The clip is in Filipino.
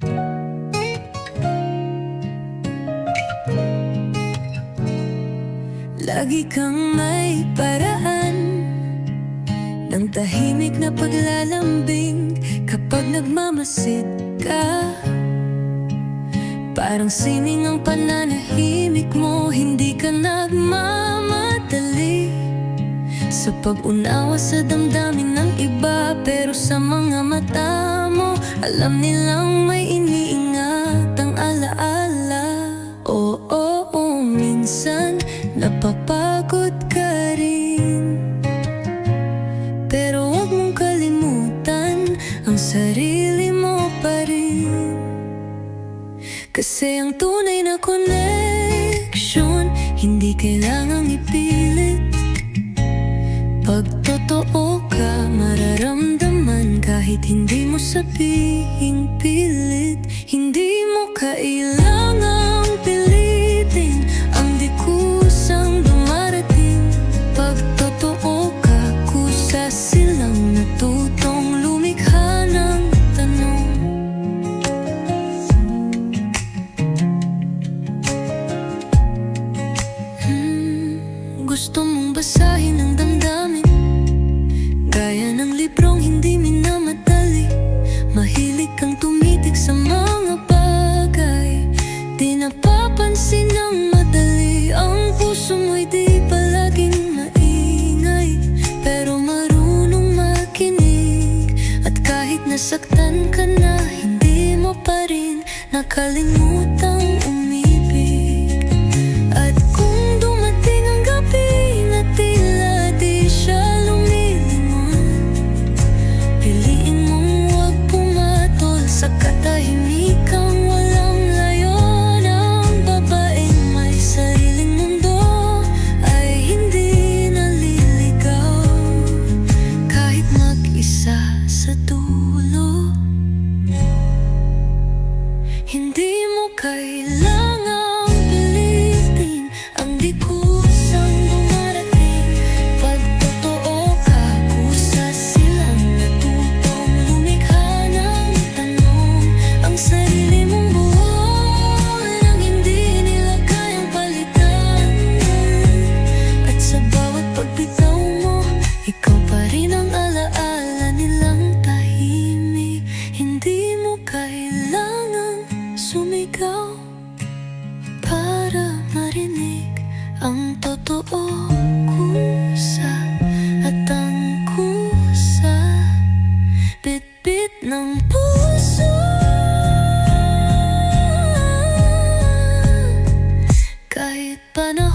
Lagi kang may paraan Ng tahimik na paglalambing Kapag nagmamasid ka. Parang sining ang pananahimik mo Hindi ka nagmamadali Sa pag-unawa sa damdamin ng iba Pero sa mga mata Alam nilang may iniingat ang alaala. Oo, oo, minsan napapagod ka rin. Pero huwag mong kalimutan Ang sarili mo pa rin. Kasi ang tunay na connection Hindi kailangang ipilit. Pag totoo ka, mararamdaman Kahit hindi sabihing pilit. Hindi mo kailangang pilitin Ang di kusang dumarating. Pag totoo ka, kusa silang natutong lumikha ng tanong. Hmm, gusto mong basahin ang damdamin rin nakalimutang dulo Hindi mo kaya ang totoo kusa at ang kusa bitbit ng puso. Kahit pa na